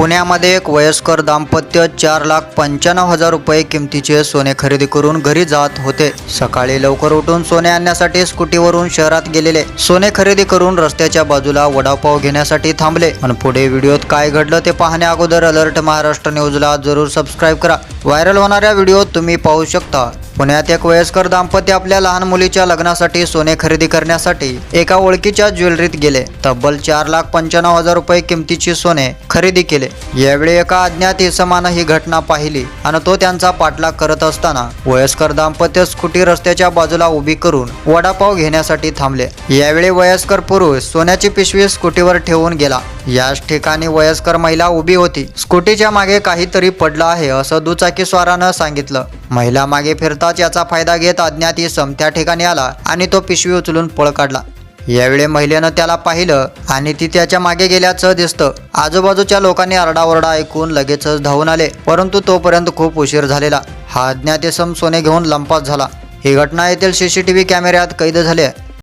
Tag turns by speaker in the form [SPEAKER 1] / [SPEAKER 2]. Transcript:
[SPEAKER 1] पुण्यामध्ये एक वयस्कर दाम्पत्य चार लाख पंच्याण्णव हजार रुपये किमतीचे सोने खरेदी करून घरी जात होते. सकाळी लवकर उठून सोने आणण्यासाठी स्कूटीवरून शहरात गेलेले. सोने खरेदी करून रस्त्याच्या बाजूला वडापाव घेण्यासाठी थांबले. आणि पुढे व्हिडिओत काय घडलं ते पाहण्या अगोदर अलर्ट महाराष्ट्र न्यूजला जरूर सबस्क्राईब करा. व्हायरल होणाऱ्या व्हिडिओत तुम्ही पाहू शकता. पुण्यात एक वयस्कर दाम्पत्य आपल्या लहान मुलीच्या लग्नासाठी सोने खरेदी करण्यासाठी एका ओळखीच्या ज्वेलरीत गेले. तब्बल चार लाख पंच्याण्णव हजार रुपये किमतीची सोने खरेदी केले. यावेळी एका अज्ञात इसमानं ही घटना पाहिली आणि तो त्यांचा पाठलाग करत असताना वयस्कर दाम्पत्य स्कूटी रस्त्याच्या बाजूला उभी करून वडापाव घेण्यासाठी थांबले. यावेळी वयस्कर पुरुष सोन्याची पिशवी स्कूटीवर ठेवून गेला. याच ठिकाणी वयस्कर महिला उभी होती. स्कूटीच्या मागे काहीतरी पडलं आहे असं दुचाकी स्वारानं सांगितलं. महिला मागे फिरताच याचा फायदा घेत अज्ञात इसम त्या ठिकाणी आला आणि तो पिशवी उचलून पळ काढला. यावेळी महिलेनं त्याला पाहिलं आणि ती त्याच्यामागे गेल्याचं दिसतं. आजूबाजूच्या लोकांनी आरडाओरडा ऐकून लगेचच धावून आले परंतु तोपर्यंत खूप उशीर झालेला. हा अज्ञात इसम सोने घेऊन लंपास झाला. ही घटना येथील सीसीटीव्ही कॅमेऱ्यात कैद झाली आहे.